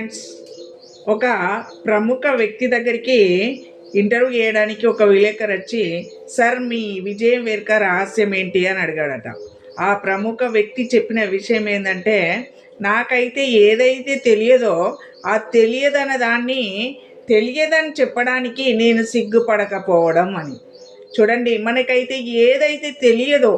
Friends ఒక ప్రముఖ వ్యక్తి దగ్గరికి ఇంటర్వ్యూ చేయడానికి ఒక విలేకరు వచ్చి సార్ మీ విజయం వెనుక రహస్యం ఏంటి? అని అడిగాడట. ఆ ప్రముఖ వ్యక్తి చెప్పిన విషయం ఏంటంటే నాకైతే ఏదైతే తెలియదో ఆ తెలియదన్న దాన్ని తెలియదని చెప్పడానికి నేను సిగ్గుపడకపోవడం అని. చూడండి మనకైతే ఏదైతే తెలియదో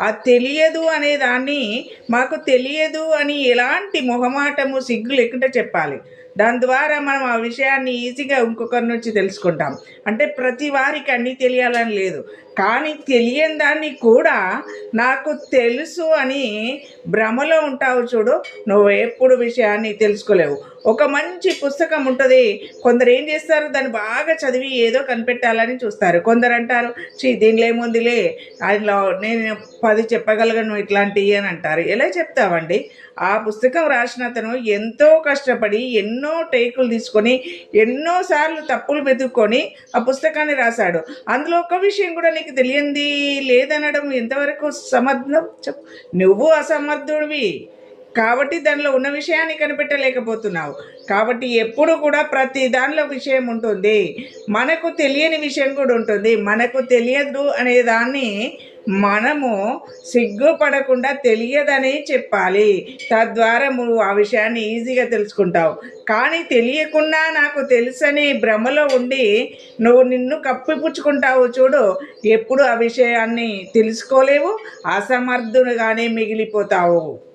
ఆ తెలియదు అనే దాన్ని మాకు తెలియదు అని ఎలాంటి మొహమాటము సిగ్గు లేకుండా చెప్పాలి. దాని ద్వారా మనం ఆ విషయాన్ని ఈజీగా ఇంకొకరి నుంచి తెలుసుకుంటాం. అంటే ప్రతి వారికి అన్నీ తెలియాలని లేదు. కానీ తెలియని దాన్ని కూడా నాకు తెలుసు అని భ్రమలో ఉంటావు చూడు నువ్వు ఎప్పుడు విషయాన్ని తెలుసుకోలేవు. ఒక మంచి పుస్తకం ఉంటుంది. కొందరు ఏం చేస్తారు? దాన్ని బాగా చదివి ఏదో కనిపెట్టాలని చూస్తారు. కొందరు అంటారు చీ దీనిలో ఏముందిలే? అందులో నేను పది చెప్పగలగను ఇట్లాంటివి అని అంటారు. ఎలా చెప్తావండి? ఆ పుస్తకం రాసిన అతను ఎంతో కష్టపడి ఎన్నో టేకులు తీసుకొని ఎన్నోసార్లు తప్పులు వెతుక్కొని ఆ పుస్తకాన్ని రాశాడు. అందులో ఒక విషయం కూడా నీకు తెలియంది లేదనడం ఎంతవరకు సమర్థం? చెప్పు. నువ్వు అసమర్థుడివి. కాబట్టి దానిలో ఉన్న విషయాన్ని కనిపెట్టలేకపోతున్నావు. కాబట్టి ఎప్పుడు కూడా ప్రతి దానిలో విషయం ఉంటుంది. మనకు తెలియని విషయం కూడా ఉంటుంది. మనకు తెలియదు అనే దాన్ని మనము సిగ్గుపడకుండా తెలియదని చెప్పాలి. తద్వారా నువ్వు ఆ విషయాన్ని ఈజీగా తెలుసుకుంటావు. కానీ తెలియకుండా నాకు తెలుసని భ్రమలో ఉండి నువ్వు నిన్ను కప్పిపుచ్చుకుంటావు చూడు. ఎప్పుడు ఆ విషయాన్ని తెలుసుకోలేవు అసమర్థుడుగానే మిగిలిపోతావు.